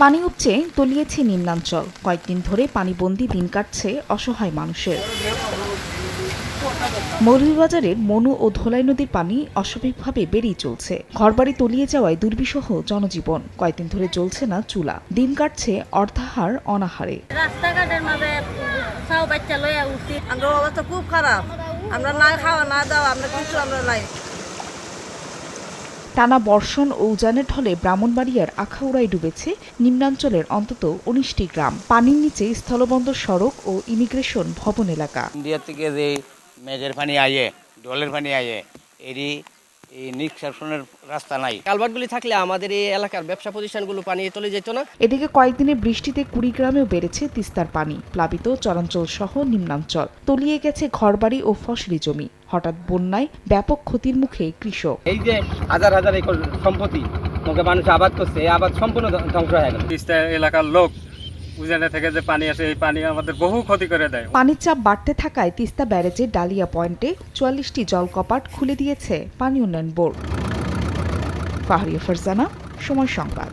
পানি উপচে তলিয়েছে নিম্নাঞ্চল। কয়েকদিন ধরে পানিবন্দি দিন কাটছে অসহায় মানুষের। মৌলভীবাজারের মনু ও ধোলাই নদীর পানি অস্বাভাবিকভাবে বেড়েই চলছে। ঘরবাড়ি তলিয়ে যাওয়ায় দুর্বিষহ জনজীবন। কয়েকদিন ধরে জ্বলছে না চুলা। দিন কাটছে অর্ধাহার, অনাহারে। রাস্তাঘাটের মাঝে বাচ্চা লইয়া উঠি আমরা অবস্থা খুব খারাপ। আমরা না খাওয়া, না দাওয়া, আমরা কিছু আমরা নাই। টানা বর্ষণ ও উজানের ঢলে ব্রাহ্মণবাড়িয়ার আখাউড়ায় ডুবেছে নিম্নাঞ্চলের অন্তত উনিশটি গ্রাম। পানির নিচে স্থলবন্দর সড়ক ও ইমিগ্রেশন ভবন এলাকা। ইন্ডিয়া থেকে যে মেঘের পানি আয়ে ডলের পানি আয়ে এরই এই নিষ্কাশনের রাস্তা নাই। কালভার্টগুলি থাকলে আমাদের এই এলাকার ব্যবসা প্রতিষ্ঠানগুলো পানি চলে যেত না। এদিকে কয়েকদিনের বৃষ্টিতে কুড়িগ্রামেও বেড়েছে তিস্তার পানি প্লাবিত চরাঞ্চল সহ নিম্নাঞ্চল। তলিয়ে গেছে ঘরবাড়ি ও ফসলি জমি। হঠাৎ বন্যায় ব্যাপক ক্ষতির মুখে কৃষক। এই যে হাজার হাজার একর সম্পত্তি মানুষ আবাদ করছে এই আবাদ সম্পূর্ণ ধ্বংস হয়ে গেল। তিস্তা এলাকার লোক উজানে থেকে যে পানি আসে, এই পানি আমাদের বহু ক্ষতি করে দেয়। পানির চাপ বাড়তে থাকায় তিস্তা ব্যারেজের ডালিয়া পয়েন্টে চুয়াল্লিশটি জলকপাট খুলে দিয়েছে পানি উন্নয়ন বোর্ড। ফাহরিয়া ফারজানা, সময় সংবাদ।